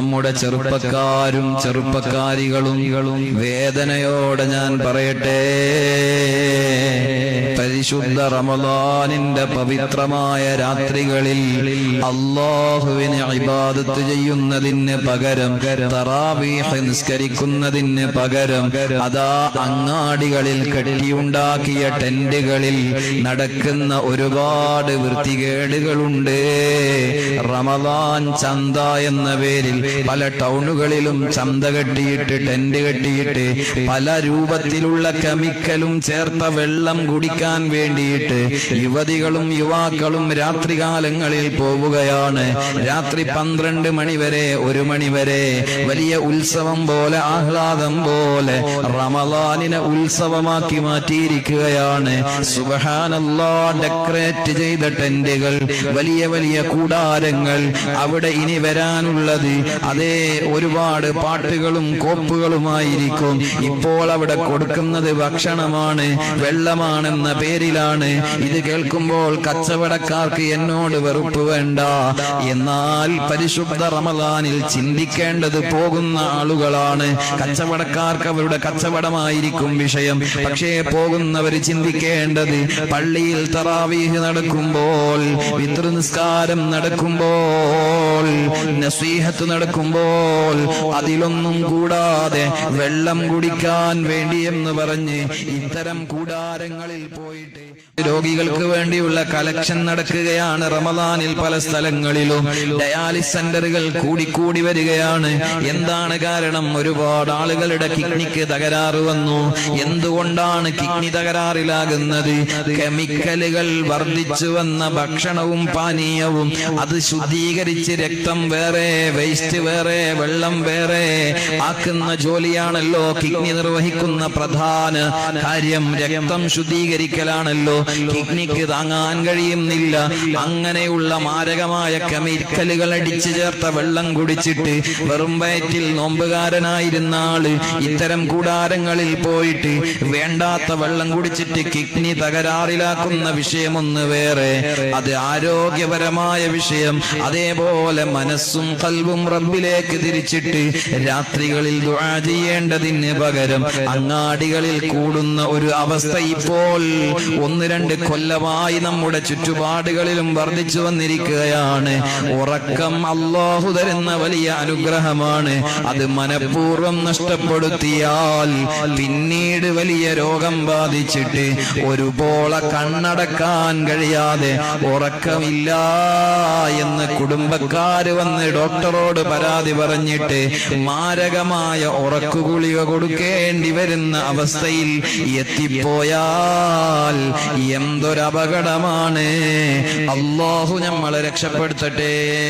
നമ്മുടെ ചെറുപ്പക്കാരും ചെറുപ്പക്കാരികളും വേദനയോടെ ഞാൻ പറയട്ടെ. പരിശുദ്ധ റമദാനിന്റെ പവിത്രമായ രാത്രികളിൽ അള്ളാഹുവിനെ ഇബാദത്ത് ചെയ്യുന്നതിന് പകരം തറാവീഹ് നിസ്കരിക്കുന്നതിന് പകരം അതാ അങ്ങാടികളിൽ കെട്ടിയുണ്ടാക്കിയ ടെന്റുകളിൽ നടക്കുന്ന ഒരുപാട് വൃത്തികേടുകളുണ്ട്. റമദാൻ ചന്ത എന്ന പേരിൽ പല ടൗണുകളിലും ചന്ത കെട്ടിയിട്ട് ടെന്റ് കെട്ടിയിട്ട് പല രൂപത്തിലുള്ള കെമിക്കലും ചേർത്ത വെള്ളം കുടിക്കാൻ വേണ്ടിയിട്ട് യുവതികളും യുവാക്കളും രാത്രികാലങ്ങളിൽ പോവുകയാണ്. രാത്രി പന്ത്രണ്ട് മണിവരെ ഒരു മണിവരെ വലിയ ഉത്സവം പോലെ ആഹ്ലാദം പോലെ റമദാനിനെ ഉത്സവമാക്കി മാറ്റിയിരിക്കുകയാണ്. ഡെക്കറേറ്റ് ചെയ്ത ടെന്റുകൾ വലിയ വലിയ കൂടാരങ്ങൾ അവിടെ ഇനി വരാനുള്ളത്. അതേ ഒരുപാട് പാട്ടുകളും കോപ്പുകളുമായിരിക്കും. ഇപ്പോൾ അവിടെ കൊടുക്കുന്നത് ഭക്ഷണമാണ് വെള്ളമാണെന്ന പേരിലാണ്. ഇത് കേൾക്കുമ്പോൾ കച്ചവടക്കാർക്ക് എന്നോട് വെറുപ്പ് വേണ്ട. എന്നാൽ പരിശുദ്ധ റമദാനിൽ ചിന്തിക്കേണ്ടത് പോകുന്ന ആളുകളാണ്. കച്ചവടക്കാർക്ക് അവരുടെ കച്ചവടമായിരിക്കും വിഷയം. പക്ഷേ പോകുന്നവർ ചിന്തിക്കേണ്ടത് പള്ളിയിൽ തറാവീഹ് നടക്കുമ്പോൾ പിതൃ നിസ്കാരം നടക്കുമ്പോൾ നസീഹത്ത് നടക്കുമ്പോൾ അതിലൊന്നും കൂടാതെ വെള്ളം കുടിക്കാൻ വേണ്ടിയെന്ന് പറഞ്ഞ് ഇത്തരം കൂടാരങ്ങളിൽ പോയിട്ട് രോഗികൾക്ക് വേണ്ടിയുള്ള കലക്ഷൻ നടക്കുകയാണ് റമദാനിൽ പല സ്ഥലങ്ങളിലും. ഡയാലിസ് സെന്ററുകൾ കൂടിക്കൂടി വരികയാണ്. എന്താണ് കാരണം? ഒരുപാട് ആളുകളുടെ കിഡ്നിക്ക് തകരാറ് വന്നു. എന്തുകൊണ്ടാണ് കിഡ്നി തകരാറിലാകുന്നത്? കെമിക്കലുകൾ വർദ്ധിച്ചു വന്ന ഭക്ഷണവും പാനീയവും അത് ശുദ്ധീകരിച്ച് രക്തം വേറെ വേസ്റ്റ് വേറെ വെള്ളം വേറെ ആക്കുന്ന ജോലിയാണല്ലോ കിഡ്നി നിർവഹിക്കുന്ന പ്രധാന കാര്യം. രക്തം ശുദ്ധീകരിക്കലാണല്ലോ കിഡ്നിക്ക് താങ്ങാൻ കഴിയുന്നില്ല. അങ്ങനെയുള്ള മാരകമായ കെമിക്കലുകൾ അടിച്ചു ചേർത്ത വെള്ളം കുടിച്ചിട്ട് വെറും വയറ്റിൽ നോമ്പുകാരനായിരുന്ന ആൾ ഇത്തരം കൂടാരങ്ങളിൽ പോയിട്ട് വേണ്ടാത്ത വെള്ളം കുടിച്ചിട്ട് കിഡ്നി തകരാറിലാക്കുന്ന വിഷയമൊന്ന് വേറെ. അത് ആരോഗ്യപരമായ വിഷയം. അതേപോലെ മനസ്സും കൽവും റബ്ബിലേക്ക് തിരിച്ചിട്ട് രാത്രികളിൽ ദുആ ചെയ്യേണ്ടതിന് പകരം അങ്ങാടികളിൽ കൂടുന്ന ഒരു അവസ്ഥ ഇപ്പോൾ ഒന്ന് രണ്ട് കൊല്ലമായി നമ്മുടെ ചുറ്റുപാടുകളിലും വർദ്ധിച്ചു വന്നിരിക്കുകയാണ്. ഉറക്കം അള്ളാഹു തരുന്ന വലിയ അനുഗ്രഹമാണ്. അത് മനഃപൂർവം നഷ്ടപ്പെടുത്തിയാൽ പിന്നീട് വലിയ രോഗം ബാധിച്ചിട്ട് ഒരു പോള കണ്ണടക്കാൻ കഴിയാതെ ഉറക്കമില്ല എന്ന് കുടുംബക്കാര് വന്ന് ഡോക്ടറോട് പരാതി പറഞ്ഞിട്ട് മാരകമായ ഉറക്കുകുളിക കൊടുക്കേണ്ടി വരുന്ന അവസ്ഥയിൽ എത്തിപ്പോയാൽ എന്തൊരപകടമാണ്. അള്ളാഹു നമ്മളെ രക്ഷപ്പെടുത്തട്ടെ.